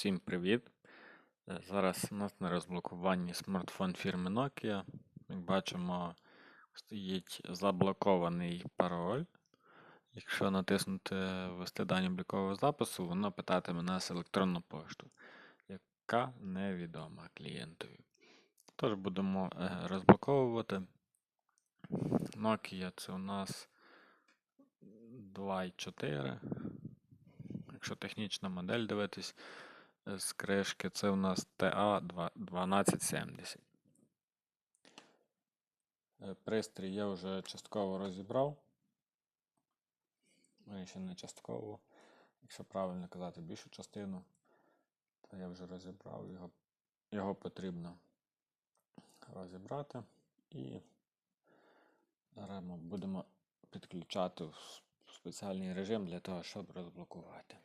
Всім привіт! Е, Зараз у нас на розблокуванні смартфон фірми Nokia. Як бачимо, стоїть заблокований пароль. Якщо натиснути ввести дані облікового запису, воно питатиме нас електронну пошту, яка невідома клієнтові. Тож будемо е, розблоковувати. Nokia це у нас 2.4. Якщо технічна модель дивитись з кришки, це у нас TA1270. Е, Пристрій я вже частково розібрав. Ну, ще не частково. Якщо правильно казати більшу частину, то я вже розібрав його. Його потрібно розібрати і зараз ми будемо підключати в спеціальний режим для того, щоб розблокувати.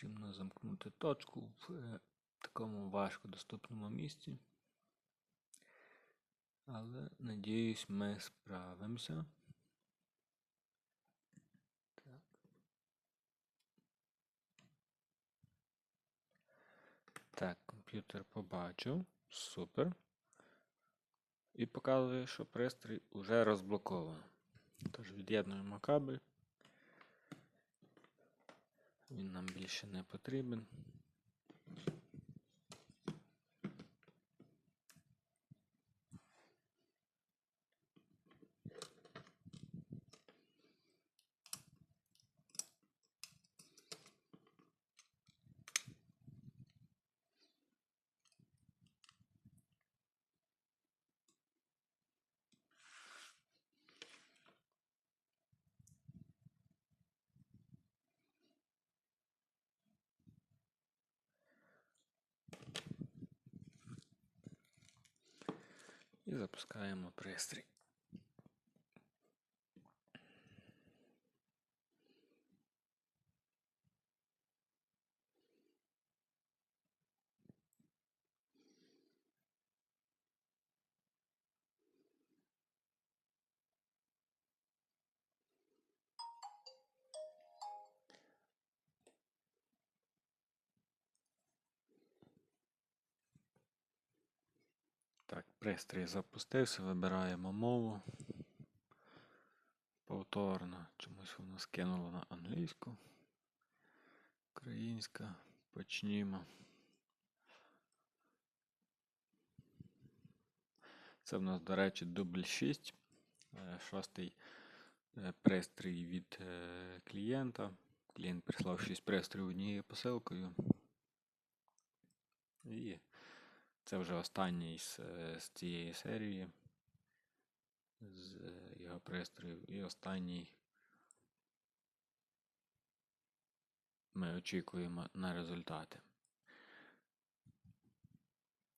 Потрібно замкнути точку в е, такому важкодоступному місці. Але, надіюсь, ми справимося. Так. Так, комп'ютер побачив. Супер. І показує, що пристрій уже розблоковано. Тож від'єднуємо кабель. Він нам більше не потрібен. І запускаємо пристрій. Так, пристрій запустився, вибираємо мову. Повторно чомусь воно скинуло на англійську. Українська. Почнімо. Це в нас, до речі, дубль 6. е, Шостий е, пристрій від е, клієнта. Клієнт прислав 6 пристроїв однією посилкою. І це вже останній з, е, з цієї серії з е, його пристроїв. І останній ми очікуємо на результати.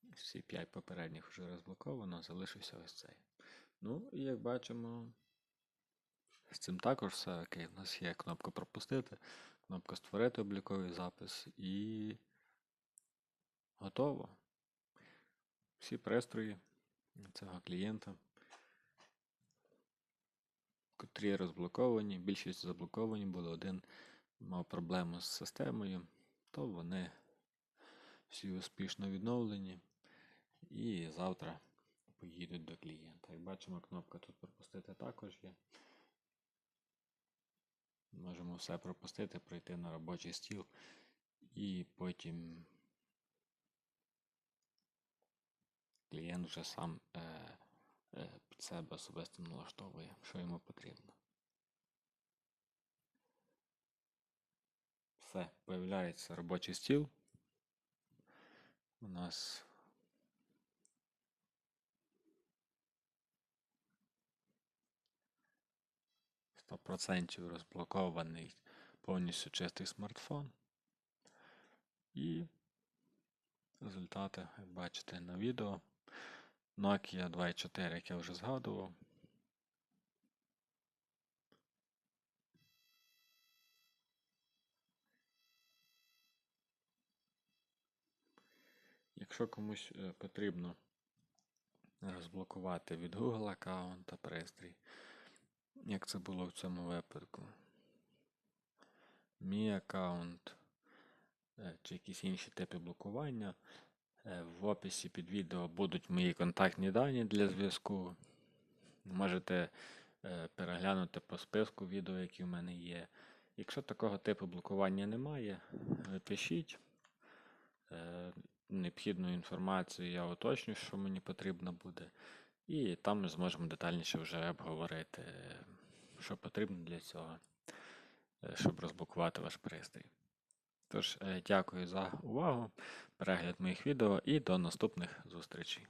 Всі 5 попередніх вже розблоковано, залишився ось цей. Ну, і як бачимо, з цим також все окей. У нас є кнопка пропустити, кнопка створити обліковий запис і готово. Всі пристрої цього клієнта, котрі розблоковані, більшість заблоковані були, один мав проблему з системою, то вони всі успішно відновлені і завтра поїдуть до клієнта. Як бачимо, кнопка тут пропустити також є. Можемо все пропустити, прийти на робочий стіл і потім клієнт вже сам е, е, під себе особисто налаштовує, що йому потрібно. Все, появляється робочий стіл. У нас процентів розблокований повністю чистий смартфон. І результати, як бачите на відео. Nokia 2.4, як я вже згадував. Якщо комусь е, потрібно розблокувати від Google аккаунта пристрій, як це було в цьому випадку, мій аккаунт е, чи якісь інші типи блокування, в описі під відео будуть мої контактні дані для зв'язку. Можете е, переглянути по списку відео, які в мене є. Якщо такого типу блокування немає, е, пишіть. Е, Необхідну інформацію я уточню, що мені потрібно буде. І там ми зможемо детальніше вже обговорити, е, що потрібно для цього, е, щоб розблокувати ваш пристрій. Тож, е, дякую за увагу, перегляд моїх відео і до наступних зустрічей.